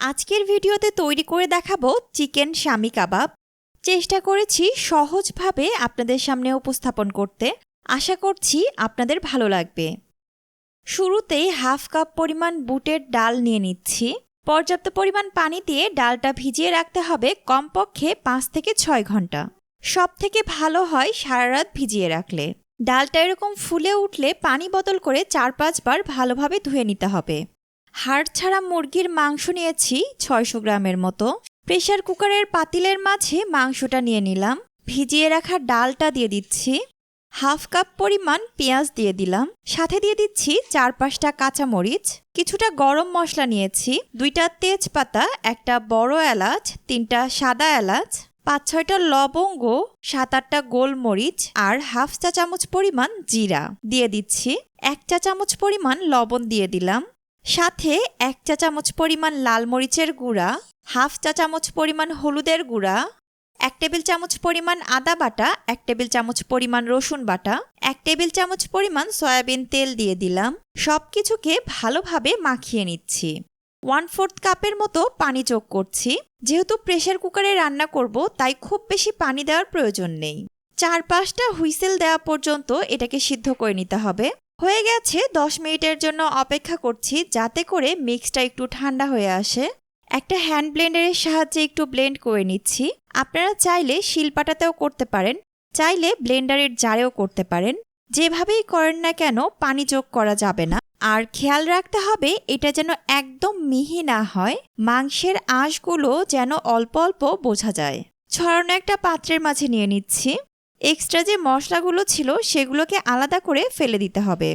আজকের ভিডিওতে তৈরি করে দেখাবো চিকেন শামি কাবাব। চেষ্টা করেছি সহজভাবে আপনাদের সামনে উপস্থাপন করতে। আশা করছি আপনাদের ভালো লাগবে। শুরুতেই হাফ কাপ পরিমাণ বুটের ডাল নিয়ে নিচ্ছি। পর্যাপ্ত পরিমাণ পানি দিয়ে ডালটা ভিজিয়ে রাখতে হবে কমপক্ষে পাঁচ থেকে ছয় ঘণ্টা। সব থেকে ভালো হয় সারা রাত ভিজিয়ে রাখলে। ডালটা এরকম ফুলে উঠলে পানি বদল করে চার পাঁচবার ভালোভাবে ধুয়ে নিতে হবে। হাড় ছাড়া মুরগির মাংস নিয়েছি ছয়শো গ্রামের মতো। প্রেশার কুকারের পাতিলের মাঝে মাংসটা নিয়ে নিলাম। ভিজিয়ে রাখা ডালটা দিয়ে দিচ্ছি। হাফ কাপ পরিমাণ পেঁয়াজ দিয়ে দিলাম। সাথে দিয়ে দিচ্ছি চার পাঁচটা কাঁচামরিচ। কিছুটা গরম মশলা নিয়েছি। দুইটা তেজপাতা, একটা বড় এলাচ, তিনটা সাদা এলাচ, পাঁচ ছয়টা লবঙ্গ, সাত আটটা গোলমরিচ আর হাফ চা চামচ পরিমাণ জিরা দিয়ে দিচ্ছি। এক চা চামচ পরিমাণ লবণ দিয়ে দিলাম। সাথে এক চা চামচ পরিমাণ লাল মরিচের গুঁড়া, হাফ চা চামচ পরিমাণ হলুদের গুঁড়া, এক টেবিল চামচ পরিমাণ আদা বাটা, এক টেবিল চামচ পরিমাণ রসুন বাটা, এক টেবিল চামচ পরিমাণ সয়াবিন তেল দিয়ে দিলাম। সব কিছুকে ভালোভাবে মাখিয়ে নিচ্ছি। ওয়ান ফোর্থ কাপের মতো পানি যোগ করছি। যেহেতু প্রেশার কুকারে রান্না করব, তাই খুব বেশি পানি দেওয়ার প্রয়োজন নেই। চার পাঁচটা হুইসেল দেওয়া পর্যন্ত এটাকে সিদ্ধ করে নিতে হবে। হয়ে গেছে, দশ মিনিটের জন্য অপেক্ষা করছি যাতে করে মিক্সটা একটু ঠান্ডা হয়ে আসে। একটা হ্যান্ড ব্লেন্ডারের সাহায্যে একটু ব্লেন্ড করে নিচ্ছি। আপনারা চাইলে শিলপাটাতেও করতে পারেন, চাইলে ব্লেন্ডারের জারেও করতে পারেন। যেভাবেই করেন না কেন, পানি যোগ করা যাবে না। আর খেয়াল রাখতে হবে, এটা যেন একদম মিহি না হয়, মাংসের আঁশগুলো যেন অল্প অল্প বোঝা যায়। ছড়ানো একটা পাত্রের মাঝে নিয়ে নিচ্ছি। এক্সট্রা যে মশলাগুলো ছিল সেগুলোকে আলাদা করে ফেলে দিতে হবে।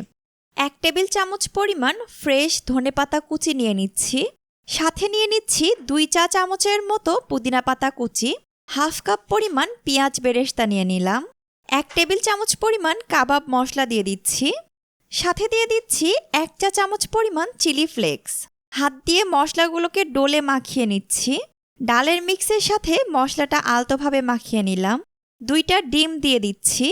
এক টেবিল চামচ পরিমাণ ফ্রেশ ধনেপাতা কুচি নিয়ে নিচ্ছি। সাথে নিয়ে নিচ্ছি দুই চা চামচের মতো পুদিনা পাতা কুচি। হাফ কাপ পরিমাণ পেঁয়াজ বেরেস্তা নিয়ে নিলাম। এক টেবিল চামচ পরিমাণ কাবাব মশলা দিয়ে দিচ্ছি। সাথে দিয়ে দিচ্ছি এক চা চামচ পরিমাণ চিলি ফ্লেক্স। হাত দিয়ে মশলাগুলোকে ডোলে মাখিয়ে নিচ্ছি। ডালের মিক্সের সাথে মশলাটা আলতোভাবে মাখিয়ে নিলাম। দুইটা ডিম দিয়ে দিচ্ছি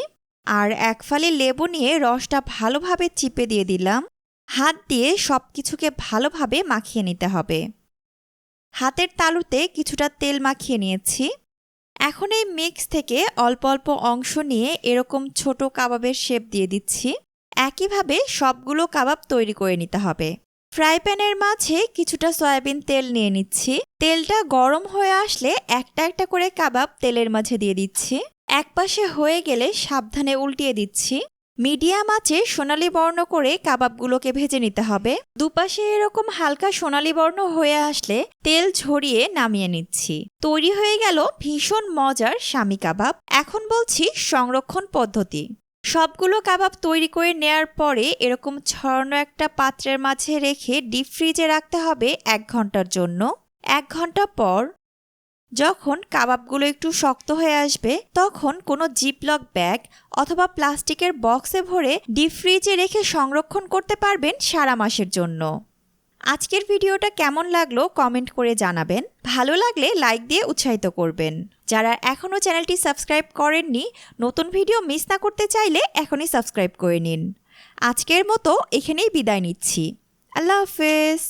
আর এক ফালি লেবু নিয়ে রসটা ভালোভাবে চিপে দিয়ে দিলাম। হাত দিয়ে সব কিছুকে ভালোভাবে মাখিয়ে নিতে হবে। হাতের তালুতে কিছুটা তেল মাখিয়ে নিয়েছি। এখন এই মিক্স থেকে অল্প অল্প অংশ নিয়ে এরকম ছোট কাবাবের শেপ দিয়ে দিচ্ছি। একইভাবে সবগুলো কাবাব তৈরি করে নিতে হবে। ফ্রাই প্যানের মাঝে কিছুটা সয়াবিন তেল নিয়ে নিচ্ছি। তেলটা গরম হয়ে আসলে একটা একটা করে কাবাব তেলের মাঝে দিয়ে দিচ্ছি। একপাশে হয়ে গেলে সাবধানে উল্টিয়ে দিচ্ছি। মিডিয়াম আঁচে সোনালি বর্ণ করে কাবাবগুলোকে ভেজে নিতে হবে। দুপাশে এরকম হালকা সোনালি বর্ণ হয়ে আসলে তেল ঝরিয়ে নামিয়ে নিচ্ছি। তৈরি হয়ে গেল ভীষণ মজার স্বামী কাবাব। এখন বলছি সংরক্ষণ পদ্ধতি। সবগুলো কাবাব তৈরি করে নেয়ার পরে এরকম ছড়ানো একটা পাত্রের মাঝে রেখে ডিপ ফ্রিজে রাখতে হবে এক ঘণ্টার জন্য। এক ঘণ্টা পর যখন কাবাবগুলো একটু শক্ত হয়ে আসবে, তখন কোনো জিপলক ব্যাগ অথবা প্লাস্টিকের বক্সে ভরে ডিপ ফ্রিজে রেখে সংরক্ষণ করতে পারবেন সারা মাসের জন্য। আজকের ভিডিওটা কেমন লাগল কমেন্ট করে জানাবেন। ভালো লাগলে লাইক দিয়ে উৎসাহিত করবেন। যারা এখনও চ্যানেলটি সাবস্ক্রাইব করেননি, নতুন ভিডিও মিস না করতে চাইলে এখনই সাবস্ক্রাইব করে নিন। আজকের মতো এখানেই বিদায় নিচ্ছি। আল্লাহ হাফেজ।